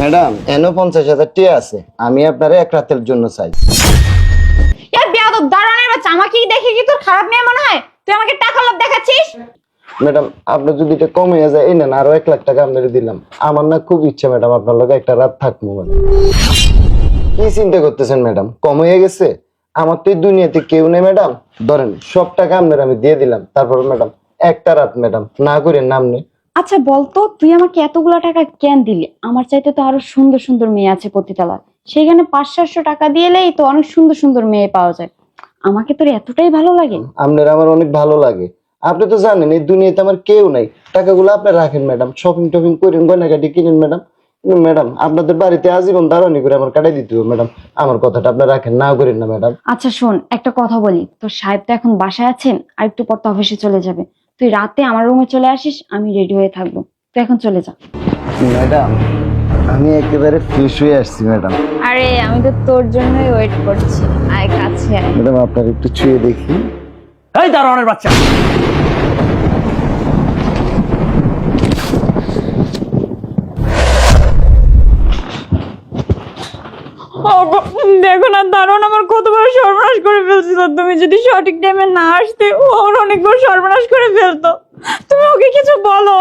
Madam. এনো পঞ্চাশ হাজার টিয়া আছে আমি আপনার এক রাতের জন্য চাই। বেয়াদব দাঁড়ানোর বাচ্চা আমাকে দেখে কি তোর খারাপ মেয়ে মনে হয়? তুই আমাকে টাকা লোভ দেখাচ্ছিস? ম্যাডাম আপনার যদি এটা কমে যায় এই নেন আরও এক লাখ টাকা আপনার দিলাম। আমার না খুব ইচ্ছা ম্যাডাম আপনার লগে একটা রাত থাকব মানে। কি চিন্তা করতেছেন ম্যাডাম? কম হয়ে গেছে? আমার তো এই দুনিয়াতে কেউ নেই ম্যাডাম। ধরেন সব টাকা আপনার আমি দিয়ে দিলাম। তারপর ম্যাডাম একটা রাত ম্যাডাম না করে নাম নেই। আচ্ছা বলতো তুই আমাকে এতগুলো টাকা কেন দিলি? আমার চাইতে তো আরও সুন্দর সুন্দর মেয়ে আছে পতিতালায়। সেখানে পাঁচ সাতশো টাকা দিয়েলেই তো অনেক সুন্দর সুন্দর মেয়ে পাওয়া যায়। আমাকে তোর এতটাই ভালো লাগে? আপনার আমার অনেক ভালো লাগে। আপনি তো জানেন এই দুনিয়াতে আমার কেউ নাই। টাকাগুলো আপনি রাখেন ম্যাডাম। শপিং টপিং করেন গয়নাগাটি কিনেন ম্যাডাম। ম্যাডাম আপনাদের বাড়িতে আজীবন দাঁড়ানি করে আমার কাটাই দিতে হবে ম্যাডাম। আমার কথাটা আপনি রাখেন না করেন না ম্যাডাম। আচ্ছা শোন একটা কথা বলি। তোর সাহেব তো এখন বাসায় আছেন আর একটু পর তো অফিসে চলে যাবে। তুই রাতে আমার রুমে চলে আসিস আমি রেডি হয়ে থাকব। তুই এখন চলে যা। ম্যাডাম আমি একেবারে ফ্রেশ হয়ে আসছি ম্যাডাম। আরে আমি তো তোর জন্যই ওয়েট করছি। আয় কাছে আয়। ম্যাডাম আপনার একটু ছুঁয়ে দেখি। এই দারোয়ানের বাচ্চা! দেখো না, দারুণ আমার কত বড় সর্বনাশ করে ফেলছিল। তুমি যদি সঠিক টাইমে না আসতে ওর অনেক বড় সর্বনাশ করে ফেলতো। তুমি ওকে কিছু বলো।